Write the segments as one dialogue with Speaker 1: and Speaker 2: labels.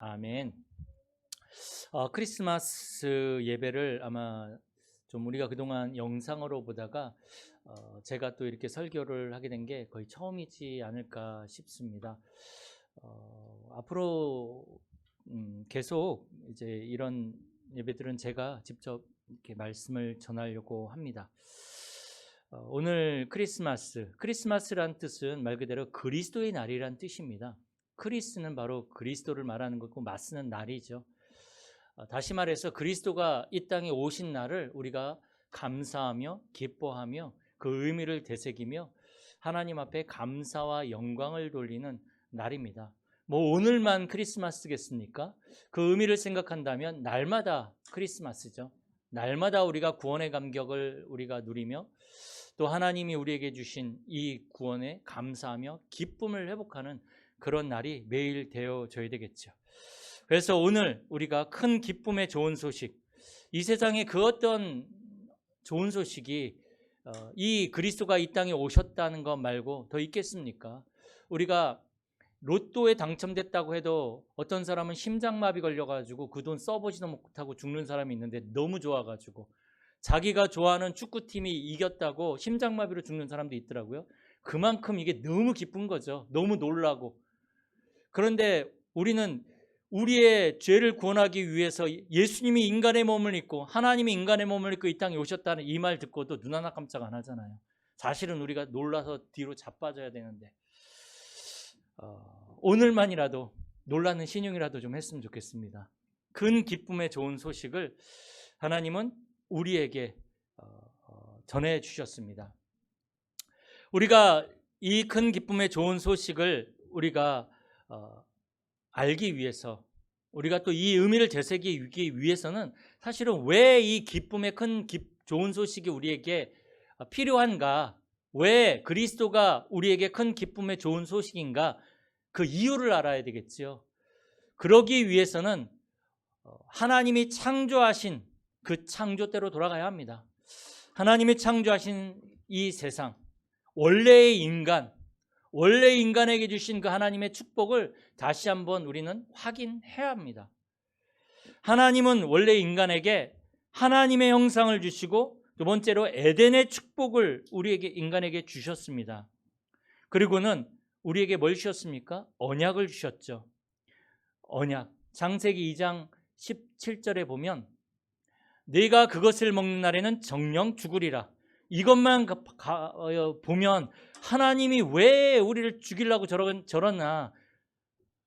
Speaker 1: 아멘. 어, 크리스마스 예배를 아마 좀 우리가 그동안 영상으로 보다가 어, 제가 또 이렇게 설교를 하게 된 게 거의 처음이지 않을까 싶습니다. 어, 앞으로 음, 계속 이제 이런 예배들은 제가 직접 이렇게 말씀을 전하려고 합니다. 어, 오늘 크리스마스, 크리스마스란 뜻은 말 그대로 그리스도의 날이란 뜻입니다. 크리스는 바로 그리스도를 말하는 거고 마스는 날이죠. 어, 다시 말해서 그리스도가 이 땅에 오신 날을 우리가 감사하며 기뻐하며 그 의미를 되새기며 하나님 앞에 감사와 영광을 돌리는 날입니다. 뭐 오늘만 크리스마스겠습니까? 그 의미를 생각한다면 날마다 크리스마스죠. 날마다 우리가 구원의 감격을 우리가 누리며 또 하나님이 우리에게 주신 이 구원에 감사하며 기쁨을 회복하는 그런 날이 매일 되어져야 되겠죠. 그래서 오늘 우리가 큰 기쁨의 좋은 소식, 이 세상에 그 어떤 좋은 소식이 어, 이 그리스도가 이 땅에 오셨다는 것 말고 더 있겠습니까? 우리가 로또에 당첨됐다고 해도 어떤 사람은 심장마비 걸려가지고 그 돈 써보지도 못하고 죽는 사람이 있는데 너무 좋아가지고 자기가 좋아하는 축구팀이 이겼다고 심장마비로 죽는 사람도 있더라고요. 그만큼 이게 너무 기쁜 거죠. 너무 놀라고. 그런데 우리는 우리의 죄를 구원하기 위해서 예수님이 인간의 몸을 입고 하나님이 인간의 몸을 입고 이 땅에 오셨다는 이 말 듣고도 눈 하나 깜짝 안 하잖아요. 사실은 우리가 놀라서 뒤로 자빠져야 되는데 어, 오늘만이라도 놀라는 신용이라도 좀 했으면 좋겠습니다. 큰 기쁨의 좋은 소식을 하나님은 우리에게 어, 어, 전해 주셨습니다. 우리가 이 큰 기쁨의 좋은 소식을 우리가 어, 알기 위해서 우리가 또 이 의미를 되새기기 위해서는 사실은 왜 이 기쁨의 큰 기, 좋은 소식이 우리에게 필요한가? 왜 그리스도가 우리에게 큰 기쁨의 좋은 소식인가? 그 이유를 알아야 되겠지요. 그러기 위해서는 어, 하나님이 창조하신 그 창조대로 돌아가야 합니다. 하나님이 창조하신 이 세상, 원래의 인간, 원래 인간에게 주신 그 하나님의 축복을 다시 한번 우리는 확인해야 합니다. 하나님은 원래 인간에게 하나님의 형상을 주시고 두 번째로 에덴의 축복을 우리에게 인간에게 주셨습니다. 그리고는 우리에게 뭘 주셨습니까? 언약을 주셨죠. 언약. 장세기 2장 17절에 보면 내가 그것을 먹는 날에는 정령 죽으리라. 이것만 가, 가, 어, 보면 하나님이 왜 우리를 죽이려고 저러, 저러나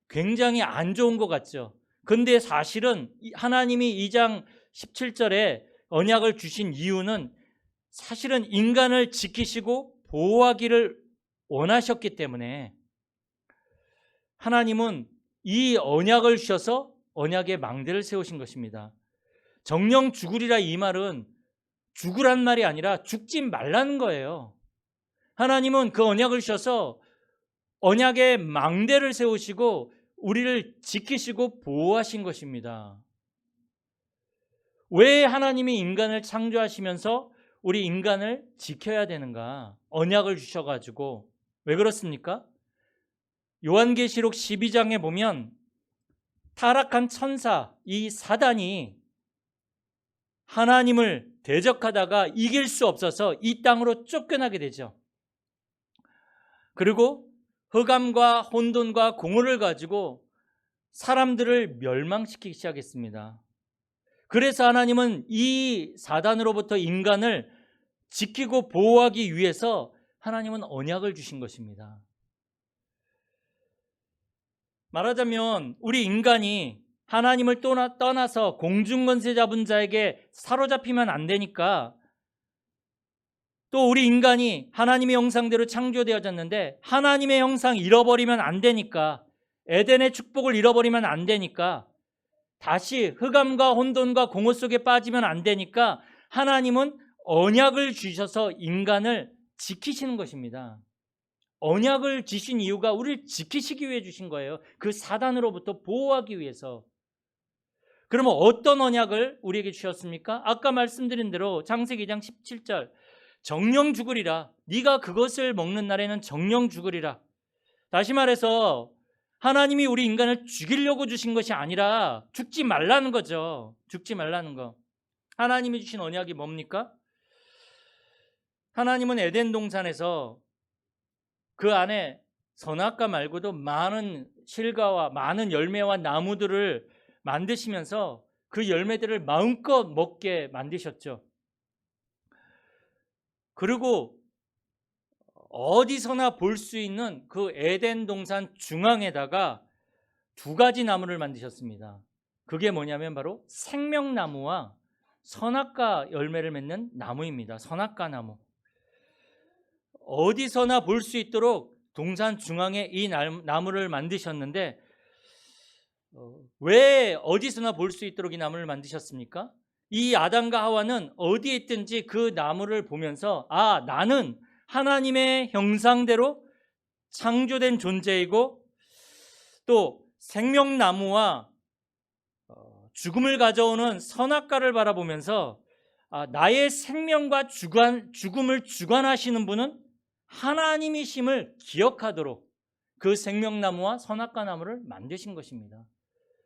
Speaker 1: 굉장히 안 좋은 것 같죠. 근데 사실은 하나님이 2장 17절에 언약을 주신 이유는 사실은 인간을 지키시고 보호하기를 원하셨기 때문에 하나님은 이 언약을 주셔서 언약의 망대를 세우신 것입니다. 정령 죽으리라 이 말은 죽으란 말이 아니라 죽지 말라는 거예요. 하나님은 그 언약을 주셔서 언약의 망대를 세우시고 우리를 지키시고 보호하신 것입니다. 왜 하나님이 인간을 창조하시면서 우리 인간을 지켜야 되는가? 언약을 주셔가지고. 왜 그렇습니까? 요한계시록 12장에 보면 타락한 천사, 이 사단이 하나님을 대적하다가 이길 수 없어서 이 땅으로 쫓겨나게 되죠. 그리고 흑암과 혼돈과 공허를 가지고 사람들을 멸망시키기 시작했습니다. 그래서 하나님은 이 사단으로부터 인간을 지키고 보호하기 위해서 하나님은 언약을 주신 것입니다. 말하자면 우리 인간이 하나님을 떠나, 떠나서 공중권세 잡은 자에게 사로잡히면 안 되니까 또 우리 인간이 하나님의 형상대로 창조되어졌는데 하나님의 형상 잃어버리면 안 되니까 에덴의 축복을 잃어버리면 안 되니까 다시 흑암과 혼돈과 공허 속에 빠지면 안 되니까 하나님은 언약을 주셔서 인간을 지키시는 것입니다. 언약을 주신 이유가 우리를 지키시기 위해 주신 거예요. 그 사단으로부터 보호하기 위해서. 그러면 어떤 언약을 우리에게 주셨습니까? 아까 말씀드린 대로 장세기 2장 17절 정령 죽으리라. 네가 그것을 먹는 날에는 정령 죽으리라. 다시 말해서 하나님이 우리 인간을 죽이려고 주신 것이 아니라 죽지 말라는 거죠. 죽지 말라는 거. 하나님이 주신 언약이 뭡니까? 하나님은 에덴 동산에서 그 안에 선악과 말고도 많은 실과와 많은 열매와 나무들을 만드시면서 그 열매들을 마음껏 먹게 만드셨죠. 그리고 어디서나 볼 수 있는 그 에덴 동산 중앙에다가 두 가지 나무를 만드셨습니다. 그게 뭐냐면 바로 생명나무와 선악과 열매를 맺는 나무입니다. 선악과 나무. 어디서나 볼 수 있도록 동산 중앙에 이 나무를 만드셨는데 어, 왜 어디서나 볼 수 있도록 이 나무를 만드셨습니까? 이 아담과 하와는 어디에 있든지 그 나무를 보면서 아 나는 하나님의 형상대로 창조된 존재이고 또 생명나무와 어, 죽음을 가져오는 선악과를 바라보면서 아, 나의 생명과 주관, 죽음을 주관하시는 분은 하나님이심을 기억하도록 그 생명나무와 선악과 나무를 만드신 것입니다.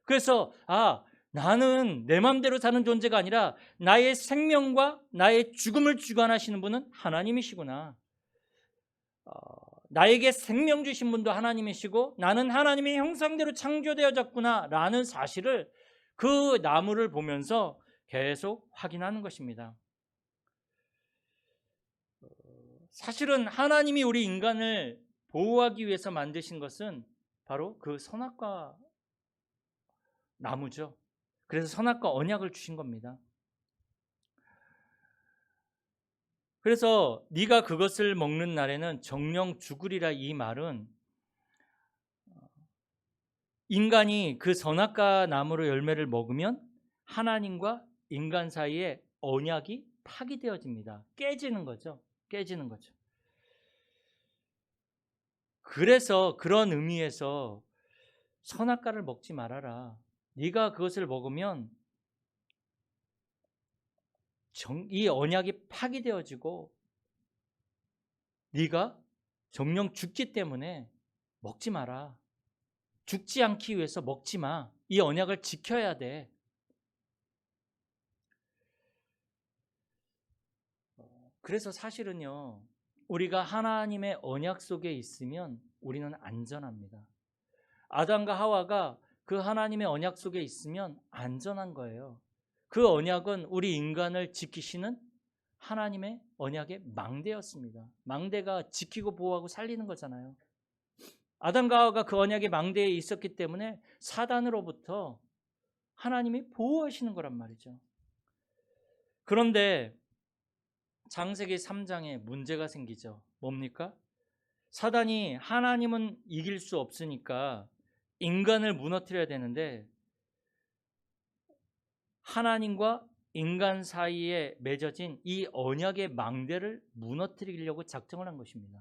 Speaker 1: 그래서 아 나는 내 마음대로 사는 존재가 아니라 나의 생명과 나의 죽음을 주관하시는 분은 하나님이시구나. 어, 나에게 생명 주신 분도 하나님이시고 나는 하나님의 형상대로 창조되어졌구나 라는 사실을 그 나무를 보면서 계속 확인하는 것입니다. 어, 사실은 하나님이 우리 인간을 보호하기 위해서 만드신 것은 바로 그 선악과 나무죠. 그래서 선악과 언약을 주신 겁니다. 그래서 네가 그것을 먹는 날에는 정령 죽으리라 이 말은 인간이 그 선악과 나무로 열매를 먹으면 하나님과 인간 사이에 언약이 파기되어집니다. 깨지는 거죠. 깨지는 거죠. 그래서 그런 의미에서 선악과를 먹지 말아라. 네가 그것을 먹으면 정, 이 언약이 파기되어지고 네가 정령 죽기 때문에 먹지 마라. 죽지 않기 위해서 먹지 마. 이 언약을 지켜야 돼. 그래서 사실은요, 우리가 하나님의 언약 속에 있으면 우리는 안전합니다. 아담과 하와가 그 하나님의 언약 속에 있으면 안전한 거예요. 그 언약은 우리 인간을 지키시는 하나님의 언약의 망대였습니다. 망대가 지키고 보호하고 살리는 거잖아요. 아담과 하와가 그 언약의 망대에 있었기 때문에 사단으로부터 하나님이 보호하시는 거란 말이죠. 그런데 장세기 3장에 문제가 생기죠. 뭡니까? 사단이 하나님은 이길 수 없으니까 인간을 무너뜨려야 되는데 하나님과 인간 사이에 맺어진 이 언약의 망대를 무너뜨리려고 작정을 한 것입니다.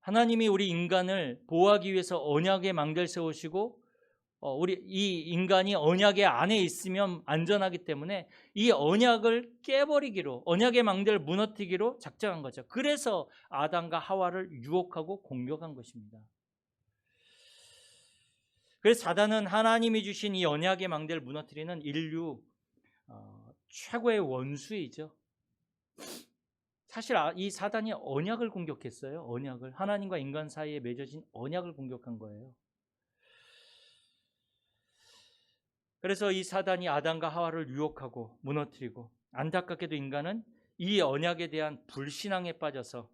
Speaker 1: 하나님이 우리 인간을 보호하기 위해서 언약의 망대를 세우시고 어, 우리 이 인간이 언약의 안에 있으면 안전하기 때문에 이 언약을 깨버리기로 언약의 망대를 무너뜨리기로 작정한 거죠. 그래서 아담과 하와를 유혹하고 공격한 것입니다. 그래서 사단은 하나님이 주신 이 언약의 망대를 무너뜨리는 인류 어, 최고의 원수이죠. 사실 아, 이 사단이 언약을 공격했어요. 언약을 하나님과 인간 사이에 맺어진 언약을 공격한 거예요. 그래서 이 사단이 아담과 하와를 유혹하고 무너뜨리고 안타깝게도 인간은 이 언약에 대한 불신앙에 빠져서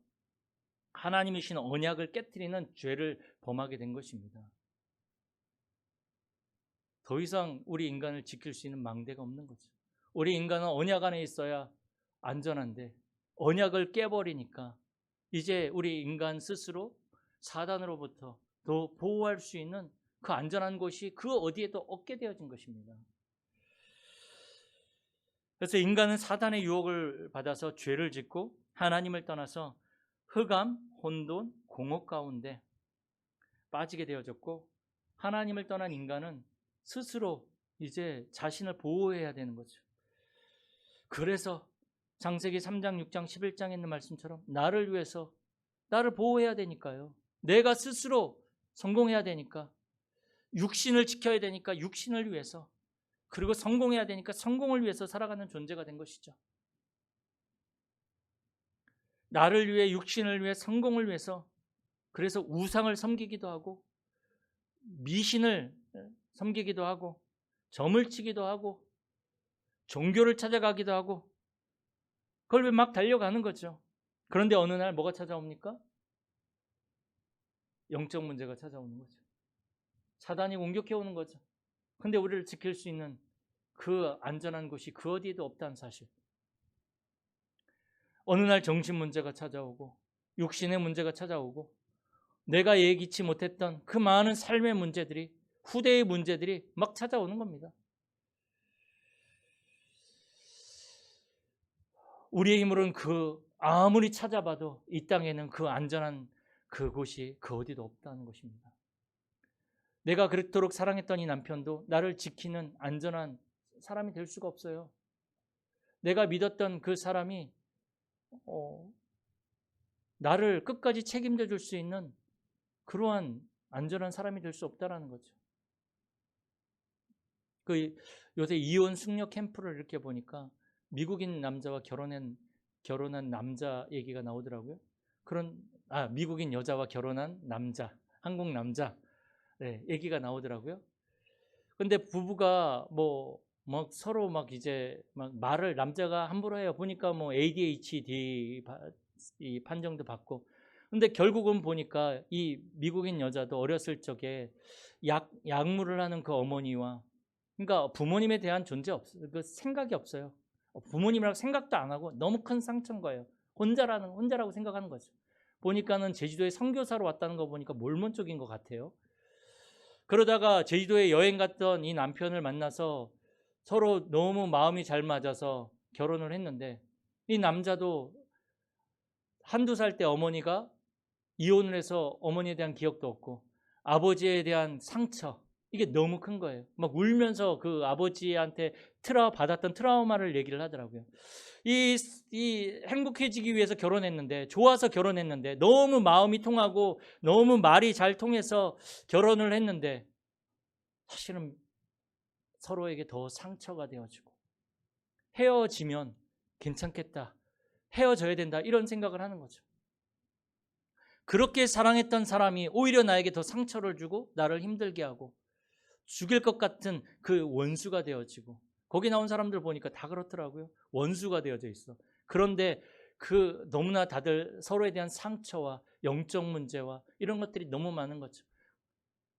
Speaker 1: 하나님이신 언약을 깨뜨리는 죄를 범하게 된 것입니다. 더 이상 우리 인간을 지킬 수 있는 망대가 없는 거죠. 우리 인간은 언약 안에 있어야 안전한데 언약을 깨버리니까 이제 우리 인간 스스로 사단으로부터 더 보호할 수 있는 그 안전한 곳이 그 어디에도 없게 되어진 것입니다. 그래서 인간은 사단의 유혹을 받아서 죄를 짓고 하나님을 떠나서 흑암, 혼돈, 공업 가운데 빠지게 되어졌고 하나님을 떠난 인간은 스스로 이제 자신을 보호해야 되는 거죠. 그래서 장세기 3장, 6장, 11장에 있는 말씀처럼 나를 위해서 나를 보호해야 되니까요. 내가 스스로 성공해야 되니까 육신을 지켜야 되니까 육신을 위해서 그리고 성공해야 되니까 성공을 위해서 살아가는 존재가 된 것이죠. 나를 위해 육신을 위해 성공을 위해서 그래서 우상을 섬기기도 하고 미신을 섬기기도 하고 점을 치기도 하고 종교를 찾아가기도 하고 그걸 왜 막 달려가는 거죠. 그런데 어느 날 뭐가 찾아옵니까? 영적 문제가 찾아오는 거죠. 사단이 공격해 오는 거죠. 근데 우리를 지킬 수 있는 그 안전한 곳이 그 어디에도 없다는 사실. 어느 날 정신 문제가 찾아오고 육신의 문제가 찾아오고 내가 예기치 못했던 그 많은 삶의 문제들이 후대의 문제들이 막 찾아오는 겁니다. 우리의 힘으로는 그 아무리 찾아봐도 이 땅에는 그 안전한 그곳이 그 어디도 없다는 것입니다. 내가 그렇도록 사랑했던 이 남편도 나를 지키는 안전한 사람이 될 수가 없어요. 내가 믿었던 그 사람이 어, 나를 끝까지 책임져 줄 수 있는 그러한 안전한 사람이 될 수 없다라는 거죠. 그 요새 이혼 숙녀 캠프를 이렇게 보니까 미국인 남자와 결혼한 결혼한 남자 얘기가 나오더라고요. 그런 아 미국인 여자와 결혼한 남자, 한국 남자 네, 얘기가 나오더라고요. 근데 부부가 뭐 막 서로 막 이제 막 말을 남자가 함부로 해요. 보니까 뭐 ADHD 이 판정도 받고. 근데 결국은 보니까 이 미국인 여자도 어렸을 적에 약 약물을 하는 그 어머니와 그러니까 부모님에 대한 존재 없어요. 그 생각이 없어요. 부모님이라고 생각도 안 하고 너무 큰 상처인 거예요. 혼자라는 혼자라고 생각하는 거죠. 보니까는 제주도에 선교사로 왔다는 거 보니까 몰몬 쪽인 것 같아요. 그러다가 제주도에 여행 갔던 이 남편을 만나서 서로 너무 마음이 잘 맞아서 결혼을 했는데 이 남자도 한두 살 때 어머니가 이혼을 해서 어머니에 대한 기억도 없고 아버지에 대한 상처 이게 너무 큰 거예요. 막 울면서 그 아버지한테 트라 받았던 트라우마를 얘기를 하더라고요. 이, 이 행복해지기 위해서 결혼했는데 좋아서 결혼했는데 너무 마음이 통하고 너무 말이 잘 통해서 결혼을 했는데 사실은 서로에게 더 상처가 되어지고 헤어지면 괜찮겠다. 헤어져야 된다. 이런 생각을 하는 거죠. 그렇게 사랑했던 사람이 오히려 나에게 더 상처를 주고 나를 힘들게 하고 죽일 것 같은 그 원수가 되어지고 거기 나온 사람들 보니까 다 그렇더라고요. 원수가 되어져 있어. 그런데 그 너무나 다들 서로에 대한 상처와 영적 문제와 이런 것들이 너무 많은 거죠.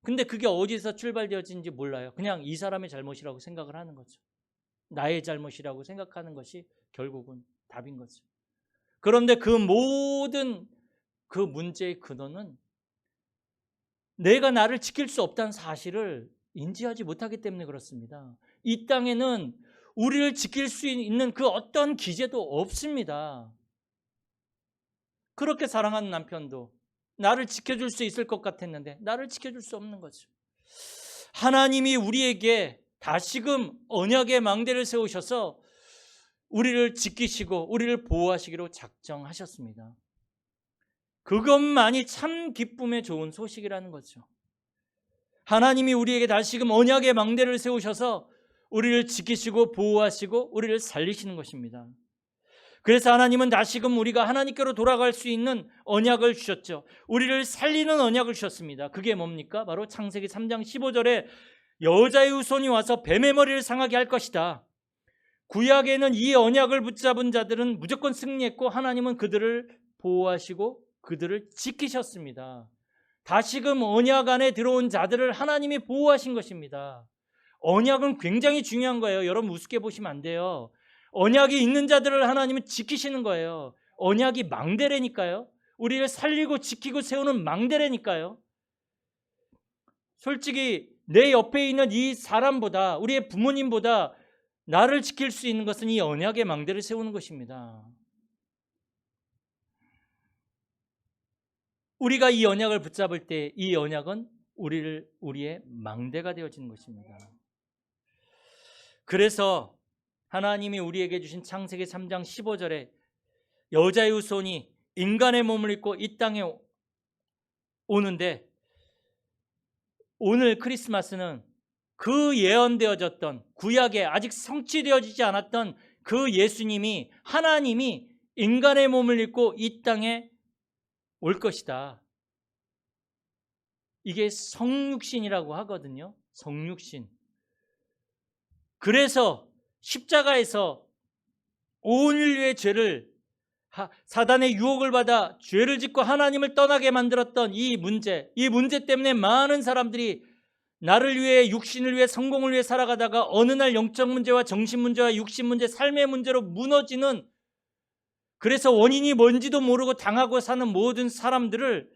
Speaker 1: 근데 그게 어디서 출발되어진지 몰라요. 그냥 이 사람의 잘못이라고 생각을 하는 거죠. 나의 잘못이라고 생각하는 것이 결국은 답인 거죠. 그런데 그 모든 그 문제의 근원은 내가 나를 지킬 수 없다는 사실을 인지하지 못하기 때문에 그렇습니다. 이 땅에는 우리를 지킬 수 있는 그 어떤 기제도 없습니다. 그렇게 사랑하는 남편도 나를 지켜줄 수 있을 것 같았는데 나를 지켜줄 수 없는 거죠. 하나님이 우리에게 다시금 언약의 망대를 세우셔서 우리를 지키시고 우리를 보호하시기로 작정하셨습니다. 그것만이 참 기쁨의 좋은 소식이라는 거죠. 하나님이 우리에게 다시금 언약의 망대를 세우셔서 우리를 지키시고 보호하시고 우리를 살리시는 것입니다. 그래서 하나님은 다시금 우리가 하나님께로 돌아갈 수 있는 언약을 주셨죠. 우리를 살리는 언약을 주셨습니다. 그게 뭡니까? 바로 창세기 3장 15절에 여자의 후손이 와서 뱀의 머리를 상하게 할 것이다. 구약에는 이 언약을 붙잡은 자들은 무조건 승리했고 하나님은 그들을 보호하시고 그들을 지키셨습니다. 다시금 언약 안에 들어온 자들을 하나님이 보호하신 것입니다. 언약은 굉장히 중요한 거예요. 여러분 우습게 보시면 안 돼요. 언약이 있는 자들을 하나님은 지키시는 거예요. 언약이 망대래니까요. 우리를 살리고 지키고 세우는 망대래니까요. 솔직히 내 옆에 있는 이 사람보다 우리의 부모님보다 나를 지킬 수 있는 것은 이 언약의 망대를 세우는 것입니다. 우리가 이 언약을 붙잡을 때 이 언약은 우리를 우리의 망대가 되어지는 것입니다. 그래서 하나님이 우리에게 주신 창세기 3장 15절에 여자의 후손이 인간의 몸을 입고 이 땅에 오는데 오늘 크리스마스는 그 예언되어졌던 구약에 아직 성취되어지지 않았던 그 예수님이 하나님이 인간의 몸을 입고 이 땅에 올 것이다. 이게 성육신이라고 하거든요. 성육신. 그래서 십자가에서 온 인류의 죄를 사단의 유혹을 받아 죄를 짓고 하나님을 떠나게 만들었던 이 문제, 이 문제 때문에 많은 사람들이 나를 위해 육신을 위해 성공을 위해 살아가다가 어느 날 영적 문제와 정신 문제와 육신 문제, 삶의 문제로 무너지는 그래서 원인이 뭔지도 모르고 당하고 사는 모든 사람들을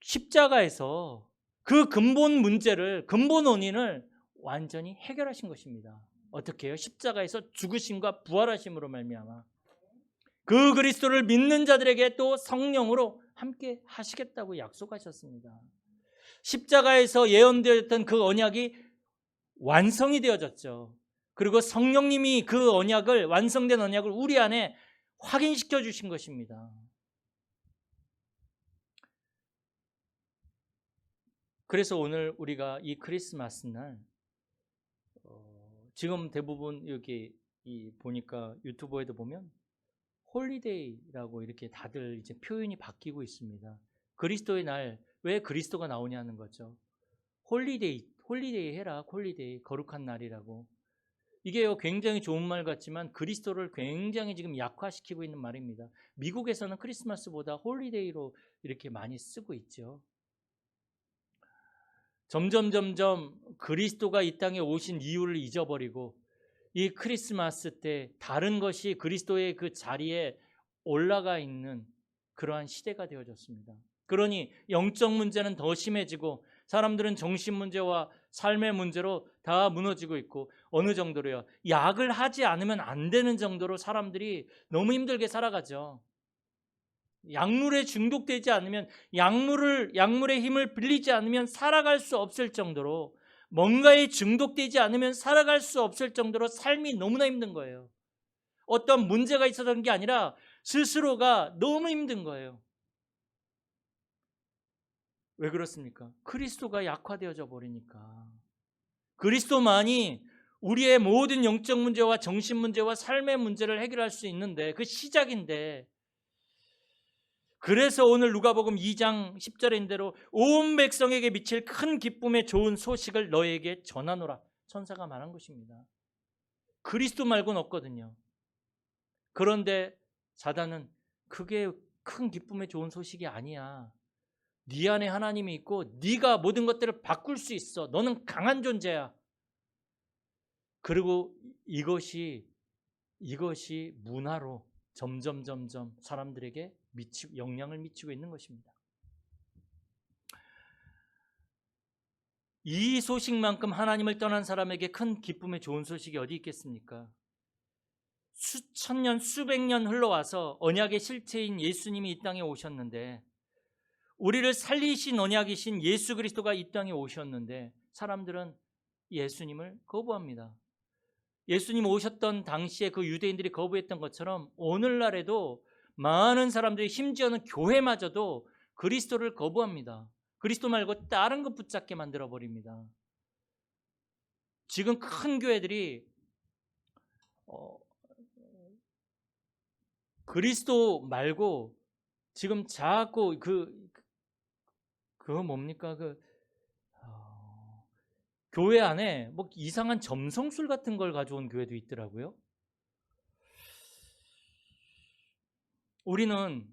Speaker 1: 십자가에서 그 근본 문제를 근본 원인을 완전히 해결하신 것입니다. 어떻게 해요? 십자가에서 죽으심과 부활하심으로 말미암아 그 그리스도를 믿는 자들에게 또 성령으로 함께 하시겠다고 약속하셨습니다. 십자가에서 예언되었던 그 언약이 완성이 되어졌죠. 그리고 성령님이 그 언약을 완성된 언약을 우리 안에 확인시켜 주신 것입니다. 그래서 오늘 우리가 이 크리스마스 날 어, 지금 대부분 여기 이 보니까 유튜브에도 보면 홀리데이라고 이렇게 다들 이제 표현이 바뀌고 있습니다. 그리스도의 날 왜 그리스도가 나오냐는 거죠. 홀리데이 홀리데이 해라 홀리데이 거룩한 날이라고 이게요 굉장히 좋은 말 같지만 그리스도를 굉장히 지금 약화시키고 있는 말입니다. 미국에서는 크리스마스보다 홀리데이로 이렇게 많이 쓰고 있죠. 점점 점점 그리스도가 이 땅에 오신 이유를 잊어버리고 이 크리스마스 때 다른 것이 그리스도의 그 자리에 올라가 있는 그러한 시대가 되어졌습니다. 그러니 영적 문제는 더 심해지고 사람들은 정신 문제와 삶의 문제로 다 무너지고 있고 어느 정도로요. 약을 하지 않으면 안 되는 정도로 사람들이 너무 힘들게 살아가죠. 약물에 중독되지 않으면 약물을 약물의 힘을 빌리지 않으면 살아갈 수 없을 정도로 뭔가에 중독되지 않으면 살아갈 수 없을 정도로 삶이 너무나 힘든 거예요. 어떤 문제가 있었던 게 아니라 스스로가 너무 힘든 거예요. 왜 그렇습니까? 그리스도가 약화되어져 버리니까. 그리스도만이 우리의 모든 영적 문제와 정신 문제와 삶의 문제를 해결할 수 있는데 그 시작인데 그래서 오늘 누가복음 2장 10절인 대로 온 백성에게 미칠 큰 기쁨의 좋은 소식을 너에게 전하노라 천사가 말한 것입니다. 그리스도 말고는 없거든요. 그런데 사단은 그게 큰 기쁨의 좋은 소식이 아니야. 네 안에 하나님이 있고 네가 모든 것들을 바꿀 수 있어. 너는 강한 존재야. 그리고 이것이 이것이 문화로 점점 점점 사람들에게 미치 영향을 미치고 있는 것입니다. 이 소식만큼 하나님을 떠난 사람에게 큰 기쁨의 좋은 소식이 어디 있겠습니까? 수천 년, 수백 년 흘러와서 언약의 실체인 예수님이 이 땅에 오셨는데 우리를 살리신 언약이신 예수 그리스도가 이 땅에 오셨는데 사람들은 예수님을 거부합니다. 예수님 오셨던 당시에 그 유대인들이 거부했던 것처럼 오늘날에도 많은 사람들이 심지어는 교회마저도 그리스도를 거부합니다. 그리스도 말고 다른 것 붙잡게 만들어 버립니다. 지금 큰 교회들이 어, 그리스도 말고 지금 자꾸 그 그거 뭡니까 그 어, 교회 안에 뭐 이상한 점성술 같은 걸 가져온 교회도 있더라고요. 우리는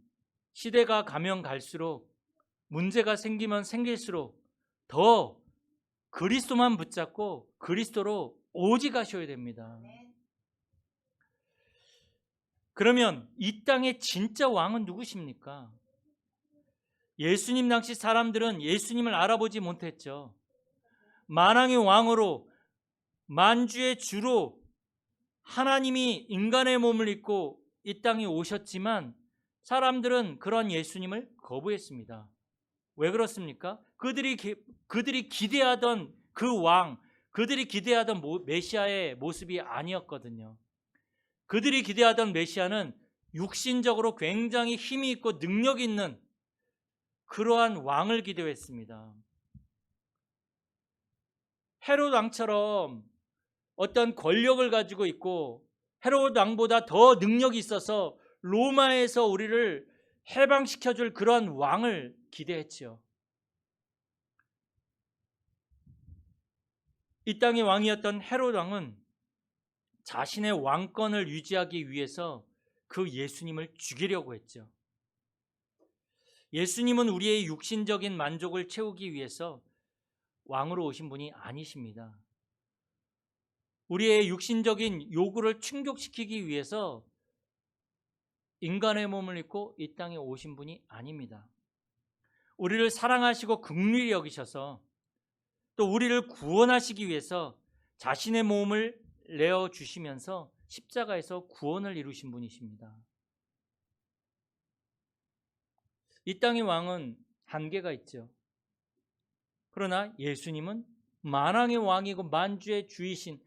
Speaker 1: 시대가 가면 갈수록 문제가 생기면 생길수록 더 그리스도만 붙잡고 그리스도로 오직 가셔야 됩니다. 그러면 이 땅의 진짜 왕은 누구십니까? 예수님 당시 사람들은 예수님을 알아보지 못했죠. 만왕의 왕으로 만주의 주로 하나님이 인간의 몸을 입고 이 땅에 오셨지만 사람들은 그런 예수님을 거부했습니다. 왜 그렇습니까? 그들이 그들이 기대하던 그 왕, 그들이 기대하던 메시아의 모습이 아니었거든요. 그들이 기대하던 메시아는 육신적으로 굉장히 힘이 있고 능력 있는 그러한 왕을 기대했습니다. 헤롯 왕처럼 어떤 권력을 가지고 있고 헤롯 왕보다 더 능력이 있어서 로마에서 우리를 해방시켜 줄 그러한 왕을 기대했지요. 이 땅의 왕이었던 헤롯 왕은 자신의 왕권을 유지하기 위해서 그 예수님을 죽이려고 했죠. 예수님은 우리의 육신적인 만족을 채우기 위해서 왕으로 오신 분이 아니십니다. 우리의 육신적인 요구를 충족시키기 위해서 인간의 몸을 입고 이 땅에 오신 분이 아닙니다. 우리를 사랑하시고 긍휼히 여기셔서 또 우리를 구원하시기 위해서 자신의 몸을 내어 주시면서 십자가에서 구원을 이루신 분이십니다. 이 땅의 왕은 한계가 있죠. 그러나 예수님은 만왕의 왕이고 만주의 주이신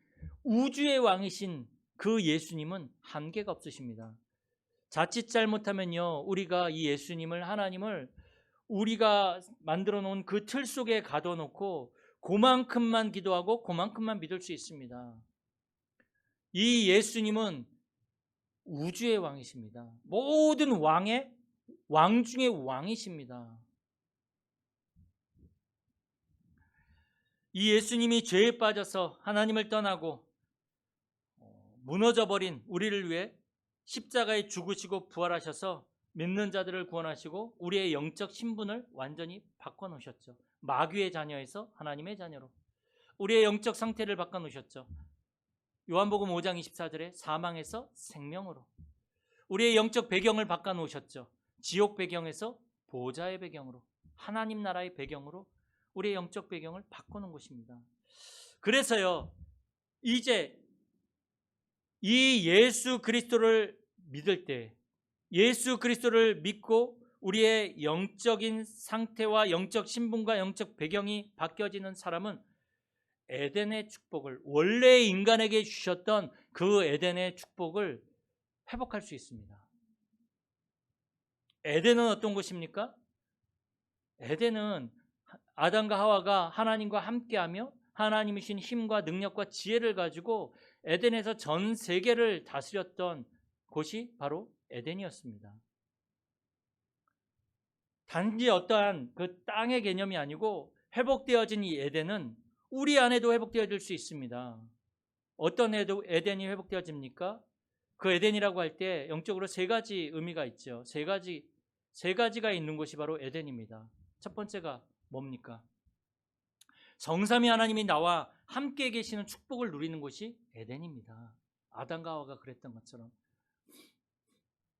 Speaker 1: 우주의 왕이신 그 예수님은 한계가 없으십니다. 자칫 잘못하면요, 우리가 이 예수님을 하나님을 우리가 만들어 놓은 그 틀 속에 가둬놓고 그만큼만 기도하고 그만큼만 믿을 수 있습니다. 이 예수님은 우주의 왕이십니다. 모든 왕의 왕 중의 왕이십니다. 이 예수님이 죄에 빠져서 하나님을 떠나고 어, 무너져 버린 우리를 위해 십자가에 죽으시고 부활하셔서 믿는 자들을 구원하시고 우리의 영적 신분을 완전히 바꿔 놓으셨죠. 마귀의 자녀에서 하나님의 자녀로 우리의 영적 상태를 바꿔 놓으셨죠. 요한복음 5장 24절에 사망에서 생명으로 우리의 영적 배경을 바꿔 놓으셨죠. 지옥 배경에서 보좌의 배경으로 하나님 나라의 배경으로 우리의 영적 배경을 바꾸는 것입니다. 그래서요, 이제 이 예수 그리스도를 믿을 때, 예수 그리스도를 믿고 우리의 영적인 상태와 영적 신분과 영적 배경이 바뀌어지는 사람은 에덴의 축복을, 원래 인간에게 주셨던 그 에덴의 축복을 회복할 수 있습니다. 에덴은 어떤 곳입니까? 에덴은 아담과 하와가 하나님과 함께하며 하나님이신 힘과 능력과 지혜를 가지고 에덴에서 전 세계를 다스렸던 곳이 바로 에덴이었습니다. 단지 어떠한 그 땅의 개념이 아니고 회복되어진 이 에덴은 우리 안에도 회복되어질 수 있습니다. 어떤 에덴이 회복되어집니까? 그 에덴이라고 할 때 영적으로 세 가지 의미가 있죠. 세 가지 세 가지가 있는 곳이 바로 에덴입니다. 첫 번째가 뭡니까? 성삼위 하나님이 나와 함께 계시는 축복을 누리는 곳이 에덴입니다. 아담과 하와가 그랬던 것처럼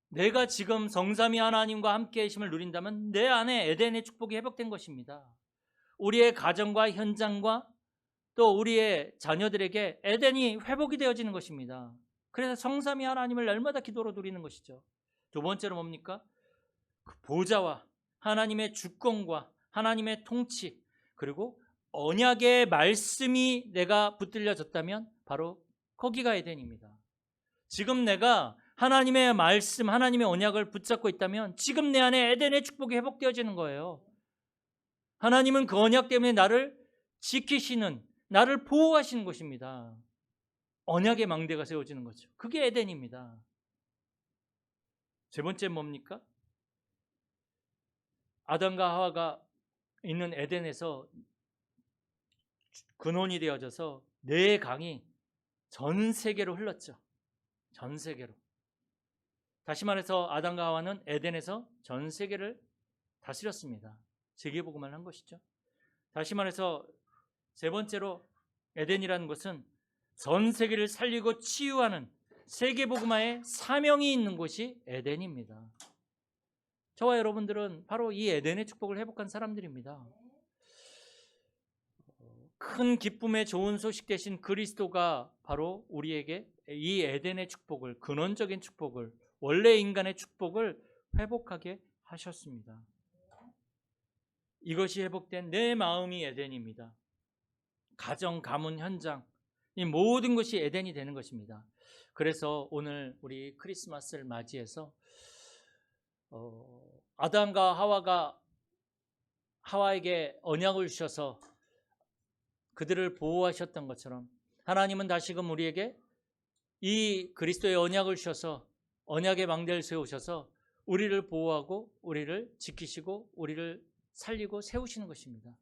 Speaker 1: 내가 지금 성삼위 하나님과 함께 계심을 누린다면 내 안에 에덴의 축복이 회복된 것입니다. 우리의 가정과 현장과 또 우리의 자녀들에게 에덴이 회복이 되어지는 것입니다. 그래서 성삼위 하나님을 날마다 기도로 누리는 것이죠. 두 번째로 뭡니까? 그 보좌와 하나님의 주권과 하나님의 통치 그리고 언약의 말씀이 내가 붙들려졌다면 바로 거기가 에덴입니다. 지금 내가 하나님의 말씀, 하나님의 언약을 붙잡고 있다면 지금 내 안에 에덴의 축복이 회복되어지는 거예요. 하나님은 그 언약 때문에 나를 지키시는, 나를 보호하시는 것입니다. 언약의 망대가 세워지는 거죠. 그게 에덴입니다. 세 번째 뭡니까? 아담과 하와가 있는 에덴에서 근원이 되어져서 네 강이 전 세계로 흘렀죠. 전 세계로. 다시 말해서 아담과 하와는 에덴에서 전 세계를 다스렸습니다. 세계복음을 한 것이죠. 다시 말해서 세 번째로 에덴이라는 것은 전 세계를 살리고 치유하는 세계 복음화의 사명이 있는 곳이 에덴입니다. 저와 여러분들은 바로 이 에덴의 축복을 회복한 사람들입니다. 큰 기쁨의 좋은 소식 대신 그리스도가 바로 우리에게 이 에덴의 축복을 근원적인 축복을 원래 인간의 축복을 회복하게 하셨습니다. 이것이 회복된 내 마음이 에덴입니다. 가정, 가문, 현장 이 모든 것이 에덴이 되는 것입니다. 그래서 오늘 우리 크리스마스를 맞이해서 어, 아담과 하와가 하와에게 언약을 주셔서 그들을 보호하셨던 것처럼 하나님은 다시금 우리에게 이 그리스도의 언약을 주셔서 언약의 망대를 세우셔서 우리를 보호하고 우리를 지키시고 우리를 살리고 세우시는 것입니다.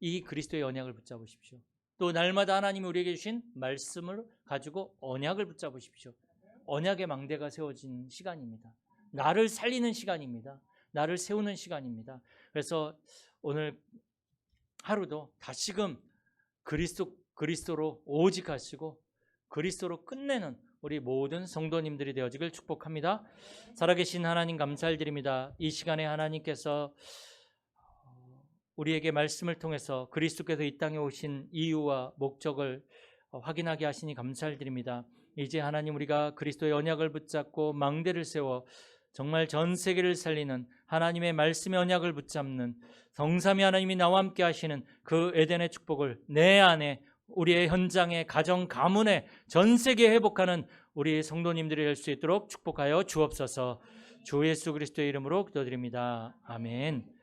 Speaker 1: 이 그리스도의 언약을 붙잡으십시오. 또 날마다 하나님이 우리에게 주신 말씀을 가지고 언약을 붙잡으십시오. 언약의 망대가 세워진 시간입니다. 나를 살리는 시간입니다. 나를 세우는 시간입니다. 그래서 오늘 하루도 다시금 그리스도 그리스도로 오직 하시고 그리스도로 끝내는 우리 모든 성도님들이 되어지길 축복합니다. 살아계신 하나님 감사드립니다. 이 시간에 하나님께서 우리에게 말씀을 통해서 그리스도께서 이 땅에 오신 이유와 목적을 확인하게 하시니 감사드립니다. 이제 하나님 우리가 그리스도의 언약을 붙잡고 망대를 세워 정말 전 세계를 살리는 하나님의 말씀의 언약을 붙잡는 성삼위 하나님이 나와 함께 하시는 그 에덴의 축복을 내 안에 우리의 현장에 가정 가문에 전 세계에 회복하는 우리 성도님들이 될 수 있도록 축복하여 주옵소서. 주 예수 그리스도의 이름으로 기도드립니다. 아멘.